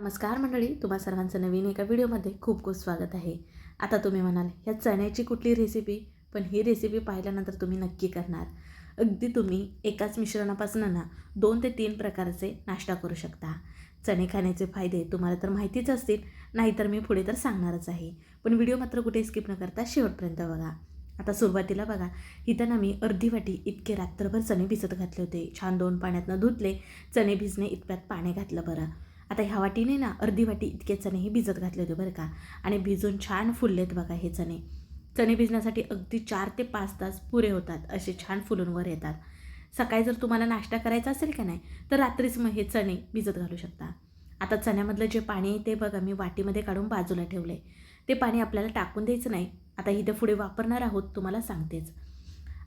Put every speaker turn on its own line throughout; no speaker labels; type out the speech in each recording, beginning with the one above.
नमस्कार मंडळी तुम्हा सर्वांचं नवीन एका व्हिडिओमध्ये खूप खूप स्वागत आहे. आता तुम्ही म्हणाल ह्या चण्याची कुठली रेसिपी पण ही रेसिपी पाहिल्यानंतर तुम्ही नक्की करणार. अगदी तुम्ही एकाच मिश्रणापासून ना दोन ते तीन प्रकारचे नाश्ता करू शकता. चणे खाण्याचे फायदे तुम्हाला तर माहितीच असतील नाहीतर मी पुढे तर सांगणारच आहे. पण व्हिडिओ मात्र कुठे स्किप न करता शेवटपर्यंत बघा. आता सुरुवातीला बघा इथं ना मी अर्धी वाटी इतके रात्रभर चणे भिजत घातले होते. छान दोन पाण्यातनं धुतले चणे भिजणे इतक्यात पाणी घातलं बरं. आता ह्या वाटीने ना अर्धी वाटी इतके चणेही भिजत घातले होते बरं का. आणि भिजून छान फुललेत बघा हे चणे. चणे भिजण्यासाठी अगदी चार ते पाच तास पुरे होतात असे छान फुलूनवर येतात. सकाळी जर तुम्हाला नाश्ता करायचा असेल का नाही तर रात्रीच मग हे चणे भिजत घालू शकता. आता चण्यामधलं जे पाणी आहे ते बघा मी वाटीमध्ये काढून बाजूला ठेवलं आहे ते पाणी आपल्याला टाकून द्यायचं नाही. आता इथे पुढे वापरणार आहोत तुम्हाला सांगतेच.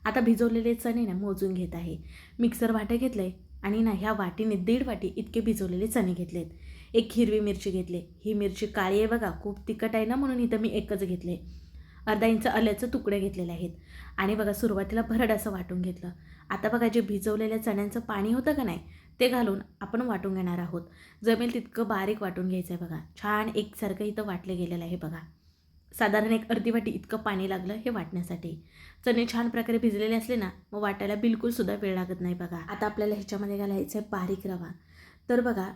आता भिजवलेले चणे ना मोजून घेत आहे. मिक्सर वाटं घेतलं आहे आणि ना ह्या वाटीने दीड वाटी इतके भिजवलेले चणे घेतलेत. एक हिरवी मिरची घेतली. ही मिरची काळी आहे बघा खूप तिखट आहे ना म्हणून इथं मी एकच घेतले. अर्धा इंच आल्याचं तुकडे घेतलेले आहेत. आणि बघा सुरुवातीला भरड असं वाटून घेतलं. आता बघा जे भिजवलेल्या चण्यांचं पाणी होतं का नाही ते घालून आपण वाटून घेणार आहोत. जमेल तितकं बारीक वाटून घ्यायचं आहे बघा. छान एकसारखं इथं वाटलं गेलेलं आहे बघा. साधारण एक अर्धी वाटी इतकं पाणी लागलं हे वाटण्यासाठी. चणे छान प्रकारे भिजलेले असले ना मग वाटायला बिलकुलसुद्धा वेळ लागत नाही बघा. आता आपल्याला ह्याच्यामध्ये घालायचं आहे बारीक रवा. तर बघा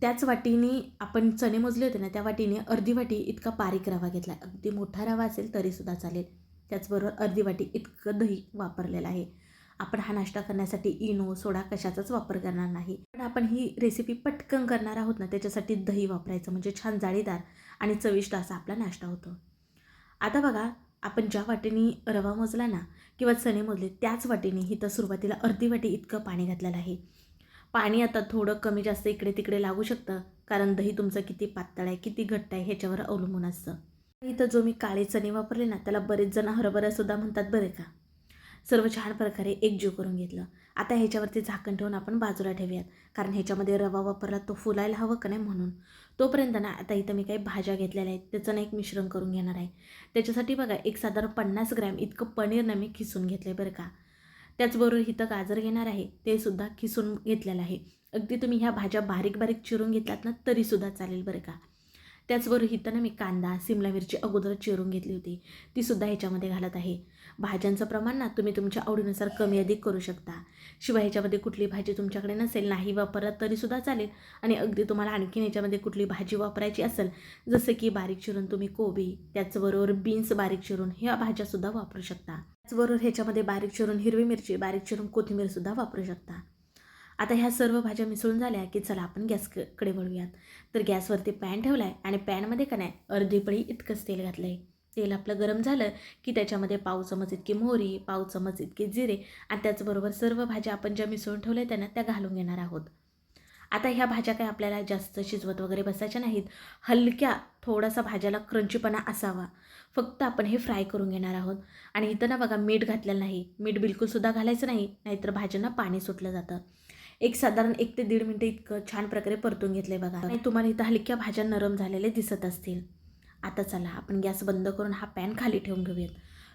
त्याच वाटीने आपण चणे मोजले होते ना त्या वाटीने अर्धी वाटी इतका बारीक रवा घेतला. अगदी मोठा रवा असेल तरीसुद्धा चालेल. त्याचबरोबर अर्धी वाटी इतकं दही वापरलेलं आहे. आपण हा नाश्ता करण्यासाठी इनो सोडा कशाचाच वापर करणार नाही. पण आपण ही रेसिपी पटकन करणार आहोत ना त्याच्यासाठी दही वापरायचं म्हणजे छान जाळीदार आणि चविष्ट असा आपला नाश्ता होतो. आता बघा आपण ज्या वाटेने रवा मोजला ना किंवा चणे मोजले त्याच वाटेने इथं सुरुवातीला अर्धी वाटी इतकं पाणी घातलेलं आहे. पाणी आता थोडं कमी जास्त इकडे तिकडे लागू शकतं कारण दही तुमचं किती पातळ आहे किती घट्ट आहे ह्याच्यावर अवलंबून असतं. इथं जो मी काळे चणे वापरले ना त्याला बरेच जण हरभरासुद्धा म्हणतात बरे का? सर्व छान प्रकारे एकजीव करून घेतलं. आता ह्याच्यावरती झाकण ठेवून आपण बाजूला ठेवूयात. कारण ह्याच्यामध्ये रवा वापरला तो फुलायला हवं का नाही म्हणून. तोपर्यंत ना आता इथं मी काही भाज्या घेतलेल्या आहेत. त्याचं ना एक मिश्रण करून घेणार आहे. त्याच्यासाठी बघा एक साधारण पन्नास ग्रॅम इतकं पनीर ना मी खिसून घेतलं आहे बरं का. त्याचबरोबर इथं गाजर घेणार आहे. ते सुद्धा खिसून घेतलेलं आहे. अगदी तुम्ही ह्या भाज्या बारीक बारीक चिरून घेतलात ना तरीसुद्धा चालेल बरं का. त्याचबरोबर इथं ना मी कांदा सिमला मिरची अगोदर चिरून घेतली होती. तीसुद्धा ह्याच्यामध्ये घालत आहे. भाज्यांचं प्रमाण ना तुम्ही तुमच्या आवडीनुसार कमी अधिक करू शकता. शिवाय ह्याच्यामध्ये कुठली भाजी तुमच्याकडे नसेल नाही वापरत तरीसुद्धा चालेल. आणि अगदी तुम्हाला आणखीन ह्याच्यामध्ये कुठली भाजी वापरायची असेल जसं की बारीक चिरून तुम्ही कोबी त्याचबरोबर बीन्स बारीक चिरून ह्या भाज्यासुद्धा वापरू शकता. त्याचबरोबर ह्याच्यामध्ये बारीक चिरून हिरवी मिरची बारीक चिरून कोथिंबीरसुद्धा वापरू शकता. आता ह्या सर्व भाज्या मिसळून झाल्या की चला आपण गॅसकडे वळूयात. तर गॅसवरती पॅन ठेवला आहे आणि पॅनमध्ये का नाही अर्धी पळी इतकंच तेल घातलं आहे तेल आपलं गरम झालं की त्याच्यामध्ये पाव चमच इतकी मोहरी पाव चमच इतके जिरे आणि त्याचबरोबर सर्व भाज्या आपण ज्या मिसळून ठेवल्या त्यांना त्या घालून घेणार आहोत. आता ह्या भाज्या काय आपल्याला जास्त शिजवत वगैरे बसायच्या नाहीत. हलक्या थोडासा भाज्याला क्रंचीपणा असावा. फक्त आपण हे फ्राय करून घेणार आहोत. आणि इथं ना बघा मीठ घातलेलं नाही. मीठ बिलकुलसुद्धा घालायचं नाही नाहीतर भाज्यांना पाणी सुटलं जातं. एक साधारण एक ते दीड मिनटं इतकं छान प्रकारे परतून घेतलं आहे बघा. आणि तुम्हाला इथं हलक्या भाज्या नरम झालेले दिसत असतील. आता चला आपण गॅस बंद करून हा पॅन खाली ठेवून घेऊयात.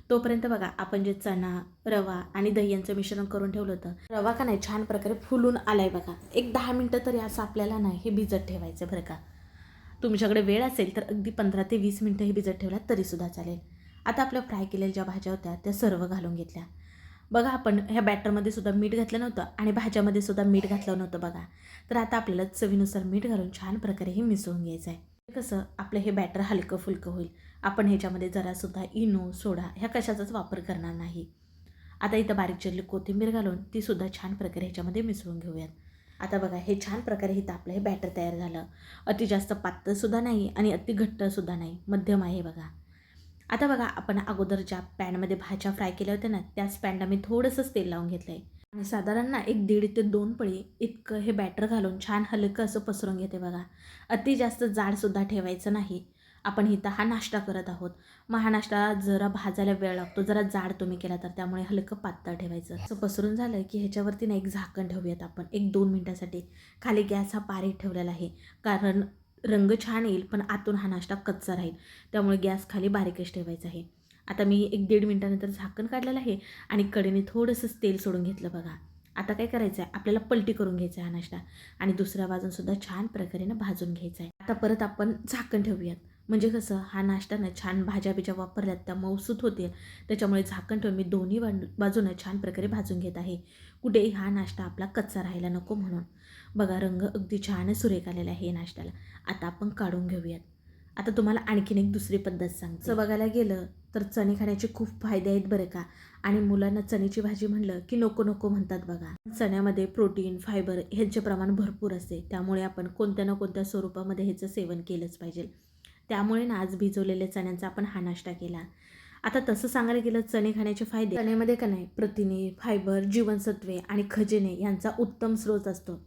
तोपर्यंत बघा आपण जे चणा रवा आणि दही यांचं मिश्रण करून ठेवलं होतं रवा का नाही छान प्रकारे फुलून आलाय बघा. एक दहा मिनटं तरी असं आपल्याला नाही हे भिजत ठेवायचं बरं का. तुमच्याकडे वेळ असेल तर अगदी पंधरा ते वीस मिनटं हे भिजत ठेवल्यात तरीसुद्धा चालेल. आता आपल्या फ्राय केलेल्या ज्या भाज्या होत्या त्या सर्व घालून घेतल्या. बघा आपण ह्या बॅटरमध्ये सुद्धा मीठ घातलं नव्हतं आणि भाज्यामध्ये सुद्धा मीठ घातलं नव्हतं बघा. तर आता आपल्याला चवीनुसार मीठ घालून छान प्रकारे हे मिसळून घ्यायचं आहे. कसं आपलं हे बॅटर हलकं फुलकं होईल. आपण ह्याच्यामध्ये जरासुद्धा इनो सोडा ह्या कशाचाच वापर करणार नाही. आता इथं बारीक चिरली कोथिंबीर घालून तीसुद्धा छान प्रकारे ह्याच्यामध्ये मिसळून घेऊयात. आता बघा हे छान प्रकारे इथं आपलं हे बॅटर तयार झालं. अति जास्त पातळसुद्धा नाही आणि अति घट्टसुद्धा नाही. मध्यम आहे बघा. आता बघा आपण अगोदर ज्या पॅनमध्ये भाज्या फ्राय केल्या होत्या ना त्याच पॅनला मी थोडंसंच तेल लावून घेतलं आहे आणि साधारण ना एक दीड ते दोन पळी इतकं हे बॅटर घालून छान हलकं असं पसरून घेते बघा. अति जास्त जाडसुद्धा ठेवायचं नाही. आपण इथं हा नाश्ता करत आहोत. मग हा नाश्ता जरा भाजायला वेळ लागतो. जरा जाड तुम्ही केला तर त्यामुळे हलकं पातळ ठेवायचं. असं पसरून झालं की ह्याच्यावरती ना एक झाकण ठेवूयात आपण. एक दोन मिनटासाठी. खाली गॅस हा पारी ठेवलेला आहे. कारण रंग छान येईल पण आतून हा नाश्ता कच्चा राहील. त्यामुळे गॅस खाली बारीकच ठेवायचा आहे. आता मी एक दीड मिनटानंतर झाकण काढलेलं आहे आणि कडेने थोडंसंच तेल सोडून घेतलं बघा. आता काय करायचं आहे आपल्याला पलटी करून घ्यायचा आहे हा नाश्ता आणि दुसऱ्या बाजूनसुद्धा छान प्रकारे ना भाजून घ्यायचा आहे. आता परत आपण झाकण ठेवूयात. म्हणजे कसं हा नाश्ता ना छान भाज्या बिज्या वापरल्यात त्या मौसूत होतील. त्याच्यामुळे झाकण ठेवून मी दोन्ही बाजूनं छान प्रकारे भाजून घेत आहे. कुठेही हा नाश्ता आपला कच्चा राहायला नको म्हणून. बघा रंग अगदी छान सुरेख आलेला आहे नाश्त्याला. आता आपण काढून घेऊयात. आता तुम्हाला आणखीन एक दुसरी पद्धत सांगते. बघायला गेलं तर चणे खाण्याचे खूप फायदे आहेत बरं का. आणि मुलांना चण्याची भाजी म्हणलं की नको नको म्हणतात बघा. चण्यामध्ये प्रोटीन फायबर ह्याचे प्रमाण भरपूर असते. त्यामुळे आपण कोणत्या ना कोणत्या स्वरूपामध्ये ह्याचं सेवन केलंच पाहिजे. त्यामुळे ना आज भिजवलेल्या चण्यांचा आपण हा नाश्ता केला. आता तसं सांगायला गेलं चणे खाण्याचे फायदे. चण्यामध्ये का नाही प्रथिने फायबर जीवनसत्वे आणि खजिने यांचा उत्तम स्रोत असतो.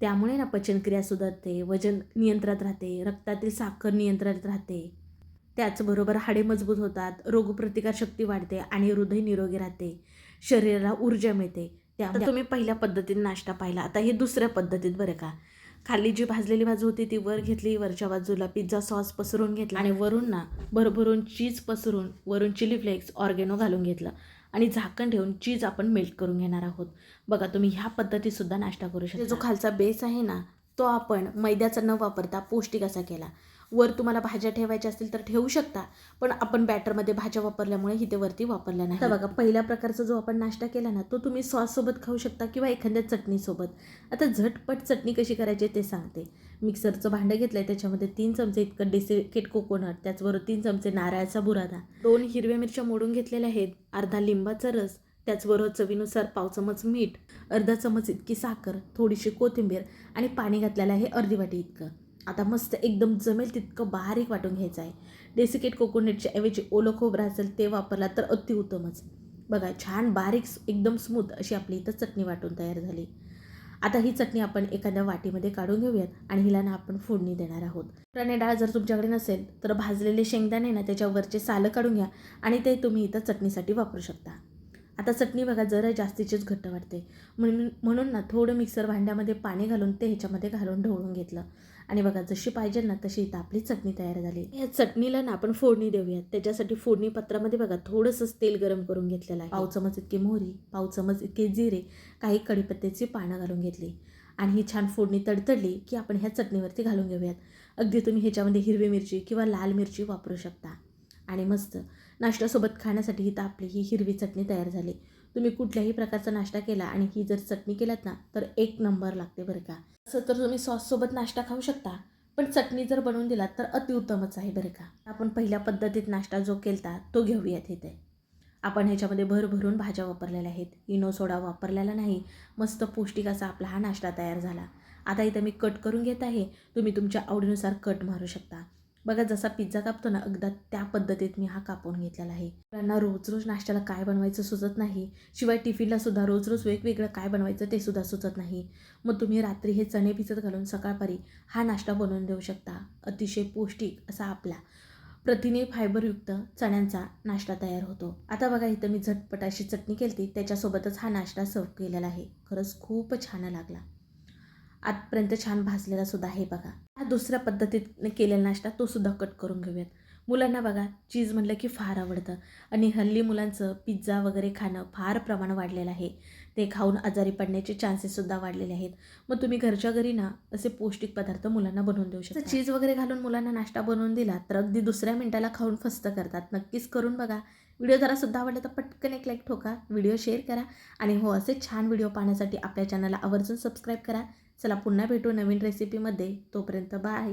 त्यामुळे ना पचनक्रिया सुधारते वजन नियंत्रणात राहते रक्तातील साखर नियंत्रणात राहते. त्याचबरोबर हाडे मजबूत होतात रोगप्रतिकारशक्ती वाढते आणि हृदय निरोगी राहते. शरीराला ऊर्जा मिळते. त्या तुम्ही पहिल्या पद्धतीने नाश्ता पाहिला. आता हे दुसऱ्या पद्धतीत बरं का? खाली जी भाजलेली बाजू होती ती वर घेतली वरच्या बाजूला पिझ्झा सॉस पसरून घेतला आणि वरून ना भरभरून चीज पसरून वरून चिली फ्लेक्स ऑर्गेनो घालून घेतलं. आणि झाकण ठेवून चीज आपण मेल्ट करून घेणार आहोत. बघा तुम्ही ह्या पद्धतीसुद्धा नाश्ता करू शकता जो खालचा बेस आहे ना तो आपण मैद्याचा न वापरता पौष्टिक असा केला. वर तुम्हाला भाज्या ठेवायच्या असतील तर ठेवू शकता पण आपण बॅटरमध्ये भाज्या वापरल्यामुळे इथे वरती वापरल्या नाही. आता बघा पहिल्या प्रकारचा जो आपण नाश्ता केला ना तो तुम्ही सॉससोबत खाऊ शकता किंवा एखाद्या चटणीसोबत आता झटपट चटणी कशी करायची ते सांगते. मिक्सरचं भांडं घेतलं आहे त्याच्यामध्ये तीन चमचे इतकं डेसिकेट कोकोनट त्याचबरोबर तीन चमचे नारळाचा बुरादा. दोन हिरव्या मिरच्या मोडून घेतलेल्या आहेत अर्धा लिंबाचा रस त्याचबरोबर चवीनुसार पाव चमच मीठ अर्धा चमच इतकी साखर थोडीशी कोथिंबीर आणि पाणी घातलेलं आहे अर्धी वाटी इतकं. आता मस्त एकदम जमेल तितकं बारीक वाटून घ्यायचं आहे. डेसिकेट कोकोनटच्या ऐवजी ओलं खोबरं असेल ते वापरला तर अतिउत्तमच बघा छान बारीक एकदम स्मूथ अशी आपली इथं चटणी वाटून तयार झाली. आता ही चटणी आपण एखाद्या वाटीमध्ये काढून घेऊयात आणि हिला ना आपण फोडणी देणार आहोत. चणे डाळ जर तुमच्याकडे नसेल तर भाजलेले शेंगदाणे ना त्याच्यावरचे सालं काढून घ्या आणि ते तुम्ही इथं चटणीसाठी वापरू शकता. आता चटणी बघा जरा जास्तीचीच घट्ट वाटते. म्हणून म्हणून ना थोडं मिक्सर भांड्यामध्ये पाणी घालून ते ह्याच्यामध्ये घालून ढवळून घेतलं. आणि बघा जशी पाहिजे ना तशी इथं आपली चटणी तयार झाली. या चटणीला ना आपण फोडणी देऊयात. त्याच्यासाठी फोडणी पत्रामध्ये बघा थोडंसंच तेल गरम करून घेतलेलं आहे. पाव चमच इतके मोहरी पाव चमच इतके जिरे काही कढीपत्त्याची पानं घालून घेतली. आणि ही छान फोडणी तडतडली की आपण ह्या चटणीवरती घालून घेऊयात. अगदी तुम्ही ह्याच्यामध्ये हिरवी मिरची किंवा लाल मिरची वापरू शकता. आणि मस्त नाश्त्यासोबत खाण्यासाठी ही आपली ही हिरवी चटणी तयार झाली. तुम्ही कुठल्याही प्रकारचा नाश्ता केला आणि ही जर चटणी केलात ना तर एक नंबर लागते बरं का. असं तर तुम्ही सॉससोबत नाश्ता खाऊ शकता पण चटणी जर बनवून दिलात तर अतिउत्तमच आहे बरं का. आपण पहिल्या पद्धतीत नाश्ता जो केलता तो घेऊयात इथे. आपण ह्याच्यामध्ये भरभरून भाज्या वापरलेल्या आहेत. इनो सोडा वापरलेला नाही. मस्त पौष्टिक असा आपला हा नाश्ता तयार झाला. आता इथं मी कट करून घेत आहे. तुम्ही तुमच्या आवडीनुसार कट मारू शकता. बघा जसा पिझ्झा कापतो ना अगदा त्या पद्धतीत मी हा कापून घेतलेला आहे. त्यांना रोज रोज नाश्त्याला काय बनवायचं सुचत नाही. शिवाय टिफिनला सुद्धा रोज रोज वेगवेगळं काय बनवायचं ते सुद्धा सुचत नाही. मग तुम्ही रात्री हे चणे भिजत घालून सकाळपारी हा नाश्ता बनवून देऊ शकता. अतिशय पौष्टिक असा आपला प्रथिने फायबरयुक्त चण्यांचा नाश्ता तयार होतो. आता बघा इथं मी झटपट अशी चटणी केली त्याच्यासोबतच हा नाश्ता सर्व केलेला आहे. खरंच खूप छान लागला. आजपर्यंत छान भाजलेला सुद्धा आहे बघा. दुसऱ्या पद्धतीने केलेला नाश्ता तो सुद्धा कट करून घेऊयात. मुलांना बघा चीज म्हणलं की फार आवडतं. आणि हल्ली मुलांचं पिझ्झा वगैरे खाणं फार प्रमाण वाढलेलं आहे. ते खाऊन आजारी पडण्याचे चान्सेससुद्धा वाढलेले आहेत. मग तुम्ही घरच्या घरी ना असे पौष्टिक पदार्थ मुलांना बनवून देऊ शकता. चीज वगैरे घालून मुलांना नाश्ता बनवून दिला तर अगदी दुसऱ्या मिनिटाला खाऊन फस्त करतात. नक्कीच करून बघा. व्हिडिओ जरासुद्धा आवडला तर पटकन एक लाईक ठोका व्हिडिओ शेअर करा. आणि हो असे छान व्हिडिओ पाहण्यासाठी आपल्या चॅनलला आवर्जून सबस्क्राईब करा. चला पुन्हा भेटू नवीन रेसिपीमध्ये तोपर्यंत बाय